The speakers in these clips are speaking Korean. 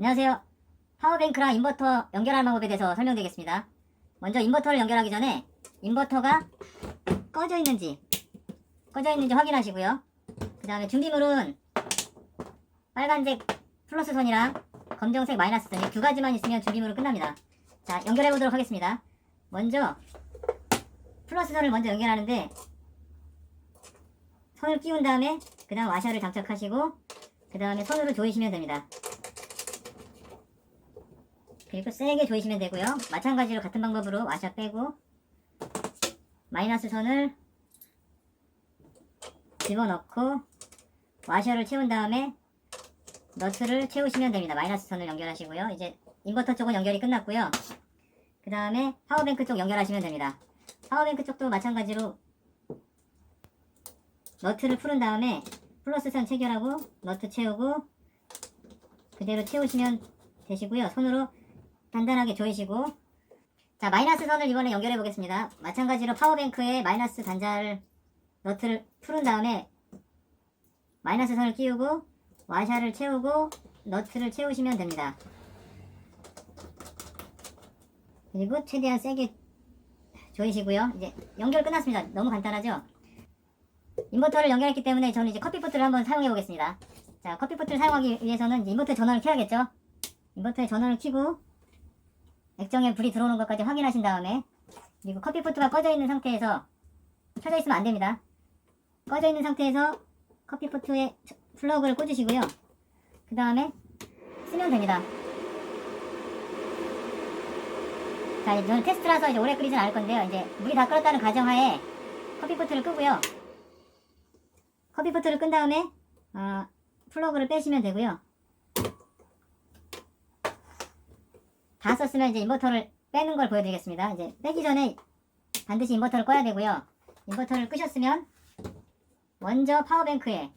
안녕하세요. 파워뱅크랑 인버터 연결하는 방법에 대해서 설명드리겠습니다. 먼저 인버터를 연결하기 전에 인버터가 꺼져 있는지 꺼져 있는지 확인하시고요. 그 다음에 준비물은 빨간색 플러스 선이랑 검정색 마이너스 선이 두 가지만 있으면 준비물은 끝납니다. 자 연결해 보도록 하겠습니다. 먼저 플러스 선을 먼저 연결하는데 선을 끼운 다음에 그 다음 와셔를 장착하시고 그 다음에 선으로 조이시면 됩니다. 그리고 세게 조이시면 되고요. 마찬가지로 같은 방법으로 와셔 빼고 마이너스 선을 집어넣고 와셔를 채운 다음에 너트를 채우시면 됩니다. 마이너스 선을 연결하시고요. 이제 인버터 쪽은 연결이 끝났고요. 그 다음에 파워뱅크 쪽 연결하시면 됩니다. 파워뱅크 쪽도 마찬가지로 너트를 풀은 다음에 플러스 선 체결하고 너트 채우고 그대로 채우시면 되시고요. 손으로 단단하게 조이시고 자 마이너스 선을 이번에 연결해 보겠습니다. 마찬가지로 파워뱅크에 마이너스 단자를 너트를 풀은 다음에 마이너스 선을 끼우고 와샤를 채우고 너트를 채우시면 됩니다. 그리고 최대한 세게 조이시고요. 이제 연결 끝났습니다. 너무 간단하죠? 인버터를 연결했기 때문에 저는 이제 커피포트를 한번 사용해 보겠습니다. 자, 커피포트를 사용하기 위해서는 인버터 전원을 켜야겠죠? 인버터의 전원을 켜고 액정에 불이 들어오는 것까지 확인하신 다음에 그리고 커피포트가 꺼져 있는 상태에서 켜져 있으면 안 됩니다. 꺼져 있는 상태에서 커피포트에 플러그를 꽂으시고요. 그 다음에 쓰면 됩니다. 자, 이제 저는 테스트라서 이제 오래 끓이진 않을 건데요. 이제 물이 다 끓었다는 가정하에 커피포트를 끄고요. 커피포트를 끈 다음에 어, 플러그를 빼시면 되고요. 다 썼으면 이제 인버터를 빼는 걸 보여드리겠습니다. 이제 빼기 전에 반드시 인버터를 꺼야 되고요. 인버터를 끄셨으면 먼저 파워뱅크에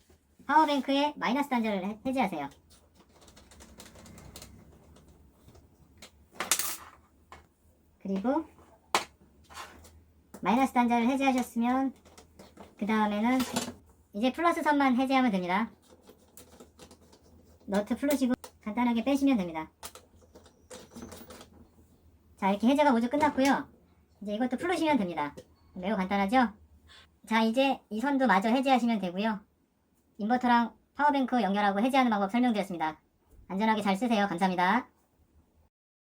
파워뱅크에 마이너스 단자를 해- 해제하세요. 그리고 마이너스 단자를 해제하셨으면 그 다음에는 이제 플러스 선만 해제하면 됩니다. 너트 풀으시고 간단하게 빼시면 됩니다. 자 이렇게 해제가 모두 끝났고요. 이제 이것도 풀으시면 됩니다. 매우 간단하죠? 자 이제 이 선도 마저 해제하시면 되고요. 인버터랑 파워뱅크 연결하고 해제하는 방법 설명드렸습니다. 안전하게 잘 쓰세요. 감사합니다.